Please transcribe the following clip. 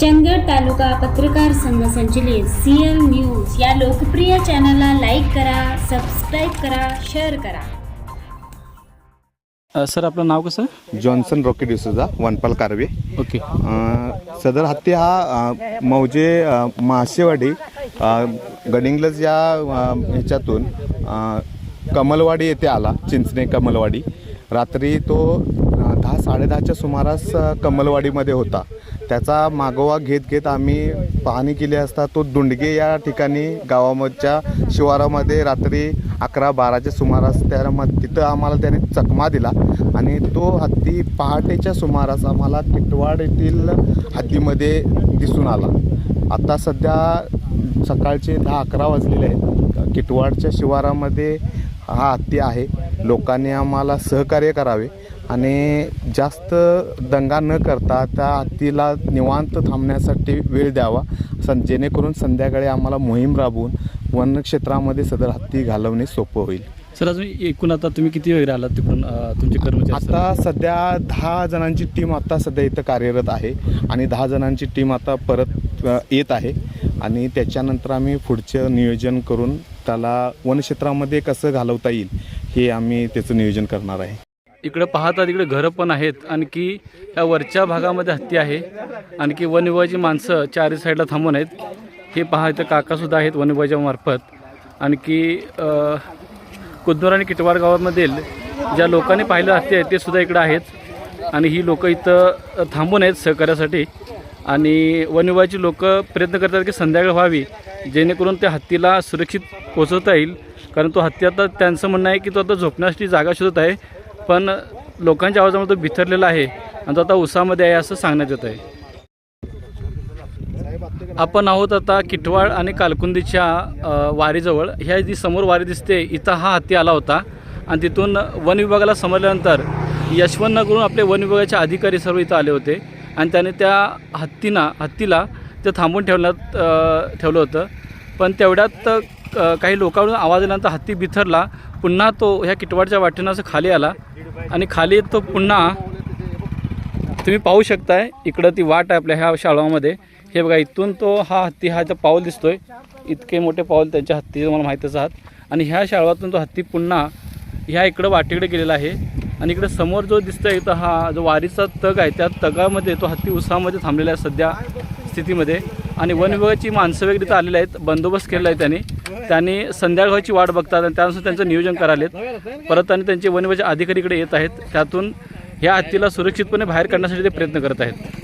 चंदगड तालुका पत्रकार संघ संचलित सीएल न्यूज या लोकप्रिय चॅनलला लाईक करा सबस्क्राईब करा शेअर करा. सर आपलं नाव कसं? जॉन्सन रॉकी डिसोजा वनपाल कारवे. ओके. सदर हत्ती हा मौजे मासेवाडी गडिंग्लज या ह्याच्यातून कमलवाडी येथे आला चिंचणे कमलवाडी. रात्री तो दहा साडेदहाच्या सुमारास कमलवाडीमध्ये होता. त्याचा मागोवा घेत घेत आम्ही पाहणी केली असता तो दुंडगे या ठिकाणी गावामधच्या शिवारामध्ये रात्री अकरा बाराच्या सुमारास त्या तिथं आम्हाला त्याने चकमा दिला. आणि तो हत्ती पहाटेच्या सुमारास आम्हाला किटवाड येथील हद्दीमध्ये दिसून आला. आता सध्या सकाळचे दहा अकरा वाजलेले आहेत. किटवाडच्या शिवारामध्ये हा हत्ती आहे. लोकांनी आम्हाला सहकार्य करावे. आणि जास्त दंगा न करता त्या हत्तीला निवांत थांबण्यासाठी वेळ द्यावा सं जेणेकरून संध्याकाळी आम्हाला मोहीम राबवून वनक्षेत्रामध्ये सदर हत्ती घालवणे सोपं होईल सर अजून एकूण आता तुम्ही किती वेळ आलात तिकडून तुमचे कर्मचारी? आता सध्या दहा जणांची टीम आता सध्या इथं कार्यरत आहे आणि दहा जणांची टीम आता परत येत आहे आणि त्याच्यानंतर आम्ही पुढचं नियोजन करून त्याला वनक्षेत्रामध्ये कसं घालवता येईल हे आम्ही त्याचं नियोजन करणार आहे इकडं पाहता तिकडे घरं पण आहेत. आणखी या वरच्या भागामध्ये हत्ती आहे. आणखी वन विभागाची माणसं चारी साईडला थांबून आहेत. हे पहा इथं काकासुद्धा आहेत वन विभागाच्या आणखी कुदनोर आणि किटवार गावामधील ज्या लोकांनी पाहिलं हत्ती आहे ते सुद्धा इकडं आहेत. आणि ही लोकं इथं थांबून आहेत सहकार्यासाठी. आणि वन विभागाची प्रयत्न करतात की संध्याकाळ व्हावी जेणेकरून त्या हत्तीला सुरक्षित पोचवता येईल. कारण तो हत्ती आता त्यांचं म्हणणं आहे की तो आता झोपण्यासाठी जागा शोधत आहे. पण लोकांच्या आवाजामुळे तो बिथरलेला आहे आणि तो आता उसामध्ये आहे असं सांगण्यात येत आहे आपण आहोत आता किटवाळ आणि कालकुंदीच्या वारीजवळ. ह्या जी समोर वारी दिसते इथं हा हत्ती आला होता. आणि तिथून वन विभागाला समजल्यानंतर यशवंतनगरहून आपले वन विभागाचे अधिकारी सर्व इथं आले होते. आणि त्याने त्या हत्तीना हत्तीला ते थांबून ठेवण्यात ठेवलं होतं. पण तेवढ्यात काही लोकांकडून आवाज आल्यानंतर हत्ती बिथरला. पुन्हा तो ह्या किटवाडच्या वाटेनं असं खाली आला आणि खाली तो पुन्हा तुम्ही पाहू शकताय इकडं ती वाट आहे आपल्या ह्या शाळामध्ये. हे बघा इथून तो हा हत्ती हा जो पाऊल दिसतोय. इतके मोठे पाऊल त्यांच्या हत्ती तुम्हाला माहीतच आहात. आणि ह्या शाळातून तो हत्ती पुन्हा ह्या इकडं वाटेकडे गेलेला आहे. आणि इकडे समोर जो दिसतोय तो हा जो वारीचा तग आहे त्या तगामध्ये तो हत्ती उसामध्ये थांबलेला आहे सध्या. स्थितीमध्ये. आणि वन विभागाची माणसं वगैरे तर आलेली आहेत बंदोबस्त केलेला आहे त्यांनी. त्यांनी संध्याकाळची वाट बघतात आणि त्यानुसार त्यांचं नियोजन करालेत परत आणि त्यांचे वन विभागाचे अधिकारी इकडे येत आहेत. त्यातून ह्या हत्तीला सुरक्षितपणे बाहेर काढण्यासाठी ते प्रयत्न करत आहेत.